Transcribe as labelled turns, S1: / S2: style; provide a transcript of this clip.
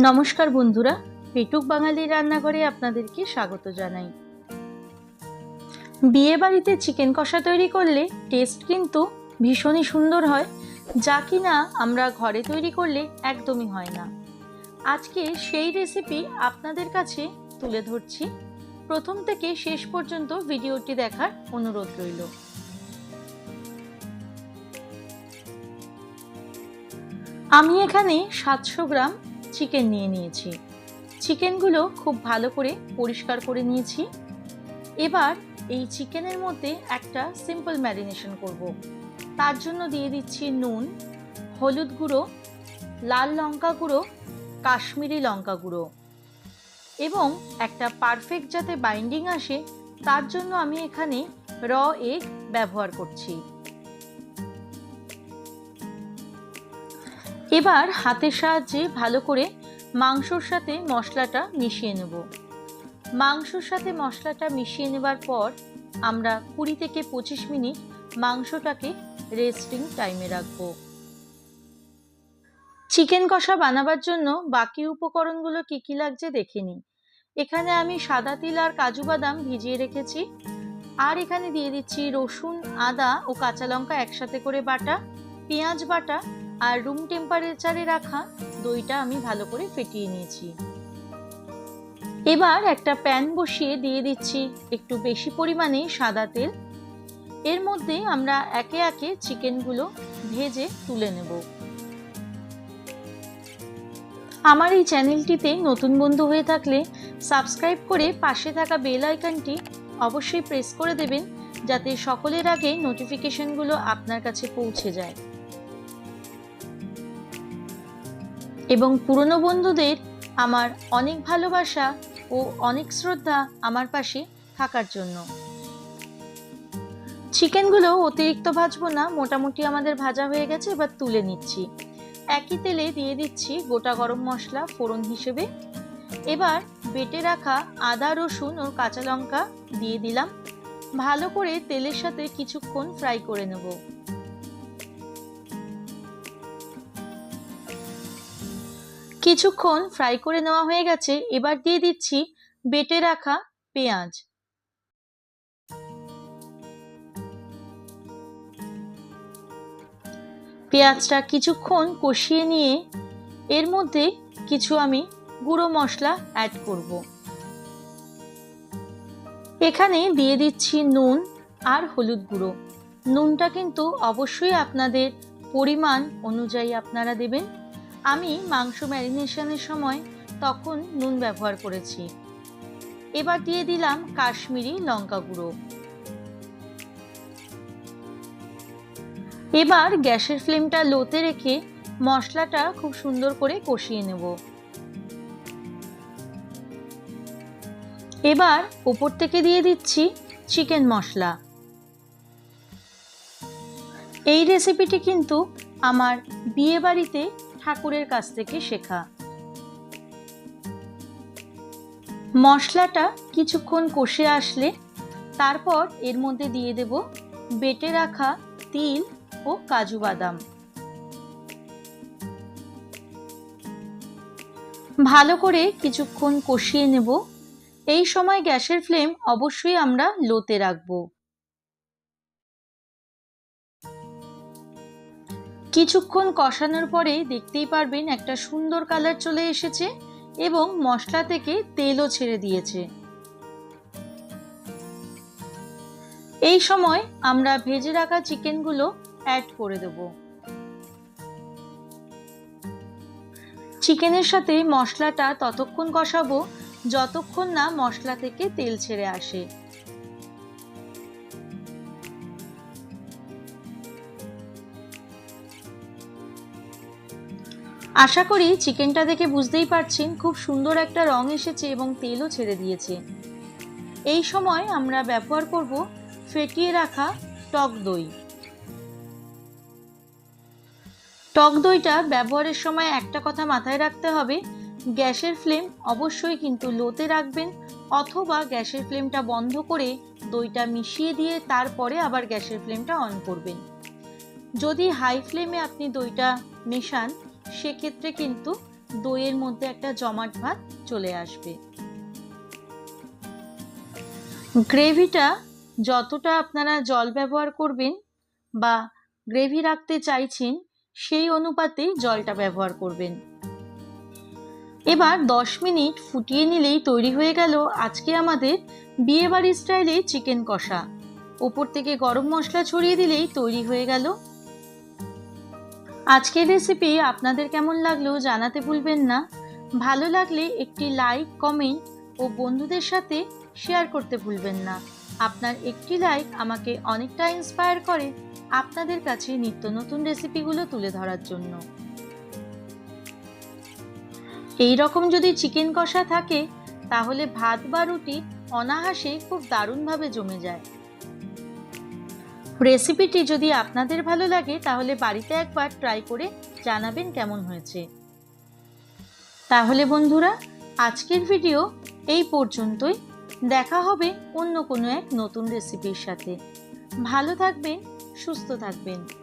S1: নমস্কার বন্ধুরা, পেটুক বাঙালি রান্নাঘরে আপনাদেরকে স্বাগত জানাই। বিয়ে বাড়িতে চিকেন কষা তৈরি করলে টেস্ট কিন্তু ভীষণই সুন্দর হয়, যা কিনা আমরা ঘরে তৈরি করলে একদমই হয় না। আজকে সেই রেসিপি আপনাদের কাছে তুলে ধরছি। প্রথম থেকে শেষ পর্যন্ত ভিডিওটি দেখার অনুরোধ রইল। আমি এখানে সাতশো গ্রাম চিকেন নিয়ে নিয়েছি। চিকেনগুলো খুব ভালো করে পরিষ্কার করে নিয়েছি। এবার এই চিকেনের মধ্যে একটা সিম্পল ম্যারিনেশন করব। তার জন্য দিয়ে দিচ্ছি নুন, হলুদ গুঁড়ো, লাল লঙ্কা গুঁড়ো, কাশ্মীরি লঙ্কা গুঁড়ো। এবং একটা পারফেক্ট যাতে বাইন্ডিং আসে, তার জন্য আমি এখানে র এগ ব্যবহার করছি। এবার হাতের সাহায্যে ভালো করে মাংসর সাথে মশলাটা মিশিয়ে নেব। মাংসর সাথে মশলাটা মিশিয়ে নেবার পর আমরা কুড়ি থেকে পঁচিশ মিনিট মাংসটাকে রেস্টিং টাইমে রাখব। চিকেন কষা বানাবার জন্য বাকি উপকরণগুলো কি কি লাগছে দেখে নিই। এখানে আমি সাদা তিল আর কাজু বাদাম ভিজিয়ে রেখেছি। আর এখানে দিয়ে দিচ্ছি রসুন, আদা ও কাঁচা লঙ্কা একসাথে করে বাটা, পেঁয়াজ বাটা আর রুম টেম্পারেচারে রাখা দইটা আমি ভালো করে ফেটিয়ে নিয়েছি। এবার একটা প্যান বসিয়ে দিয়ে দিচ্ছি একটু বেশি পরিমাণে সাদা তেল। এর মধ্যে আমরা একে একে চিকেনগুলো ভেজে তুলে নেব। আমার এই চ্যানেলটিতে নতুন বন্ধু হয়ে থাকলে সাবস্ক্রাইব করে পাশে থাকা বেল আইকনটি অবশ্যই প্রেস করে দেবেন, যাতে সকলের আগে নোটিফিকেশনগুলো আপনার কাছে পৌঁছে যায়। এবং পুরনো বন্ধুদের আমার অনেক ভালোবাসা ও অনেক শ্রদ্ধা আমার পাশে থাকার জন্য। চিকেনগুলো অতিরিক্ত ভাজবো না, মোটামুটি আমাদের ভাজা হয়ে গেছে, এবার তুলে নিচ্ছি। একই তেলে দিয়ে দিচ্ছি গোটা গরম মশলা ফোড়ন হিসেবে। এবার বেটে রাখা আদা, রসুন ও কাঁচা লঙ্কা দিয়ে দিলাম। ভালো করে তেলের সাথে কিছুক্ষণ ফ্রাই করে নেব। কিছুক্ষণ ফ্রাই করে নেওয়া হয়ে গেছে, এবার দিয়ে দিচ্ছি বেটে রাখা পেঁয়াজ। পেঁয়াজটা কিছুক্ষণ কষিয়ে নিয়ে এর মধ্যে কিছু আমি গুঁড়ো মশলা অ্যাড করব। এখানে দিয়ে দিচ্ছি নুন আর হলুদ গুঁড়ো। নুনটা কিন্তু অবশ্যই আপনাদের পরিমাণ অনুযায়ী আপনারা দেবেন। আমি মাংস ম্যারিনেশনের সময় তখন নুন ব্যবহার করেছি। এবার দিয়ে দিলাম কাশ্মীরি লঙ্কা গুঁড়ো। এবার গ্যাসের ফ্লেমটা লোতে রেখে মশলাটা খুব সুন্দর করে কষিয়ে নেব। এবার ওপর থেকে দিয়ে দিচ্ছি চিকেন মশলা। এই রেসিপিটি কিন্তু আমার বিয়ে বাড়িতে ঠাকুরের কাছ থেকে শেখা। মশলাটা কিছুক্ষণ কষে আসলে তারপর এর মধ্যে দিয়ে দেব বেটে রাখা তিল ও কাজু বাদাম। ভালো করে কিছুক্ষণ কষিয়ে নেব। এই সময় গ্যাসের ফ্লেম অবশ্যই আমরা লোতে রাখব। কিছুক্ষণ কষানোর পরে দেখতেই পারবেন একটা সুন্দর কালার চলে এসেছে এবং মশলা থেকে তেলও ছেড়ে দিয়েছে। এই সময় আমরা ভেজে রাখা চিকেনগুলো অ্যাড করে দেব। চিকেনের সাথে মশলাটা ততক্ষণ কষাবো যতক্ষণ না মশলা থেকে তেল ছেড়ে আসে। আশা করি চিকেনটা দেখে বুঝতেই পারছেন, খুব সুন্দর একটা রং এসেছে এবং তেলও ছেড়ে দিয়েছে। এই সময় আমরা ব্যবহার করব ফেটিয়ে রাখা টক দই। টক দইটা ব্যবহারের সময় একটা কথা মাথায় রাখতে হবে, গ্যাসের ফ্লেম অবশ্যই কিন্তু লোতে রাখবেন অথবা গ্যাসের ফ্লেমটা বন্ধ করে দইটা মিশিয়ে দিয়ে তারপরে আবার গ্যাসের ফ্লেমটা অন করবেন। যদি হাই ফ্লেমে আপনি দইটা মেশান সেক্ষেত্রে কিন্তু দইয়ের মধ্যে একটা জমাট ভাত চলে আসবে। গ্রেভিটা যতটা আপনারা জল ব্যবহার করবেন বা গ্রেভি রাখতে চাইছেন, সেই অনুপাতেই জলটা ব্যবহার করবেন। এবার দশ মিনিট ফুটিয়ে নিলেই তৈরি হয়ে গেল আজকে আমাদের বিয়েবাড়ি স্টাইলে চিকেন কষা। ওপর থেকে গরম মশলা ছড়িয়ে দিলেই তৈরি হয়ে গেল আজকের রেসিপি আপনাদের কেমন লাগল জানাতে ভুলবেন না। ভালো লাগলে একটি লাইক কমেন্ট ও বন্ধুদের সাথে শেয়ার করতে ভুলবেন না। আপনার একটি লাইক আমাকে অনেকটা ইন্সপায়ার করে আপনাদের কাছে নিত্য নতুন রেসিপিগুলো তুলে ধরার জন্য। এই রকম যদি চিকেন কষা থাকে, তাহলে ভাত বা রুটি অনাহাসে খুব দারুণভাবে জমে যায়। রেসিপিটি যদি আপনাদের ভালো লাগে, তাহলে বাড়িতে একবার ট্রাই করে জানাবেন কেমন হয়েছে। তাহলে বন্ধুরা, আজকের ভিডিও এই পর্যন্তই। দেখা হবে অন্য কোনো এক নতুন রেসিপির সাথে। ভালো থাকবেন, সুস্থ থাকবেন।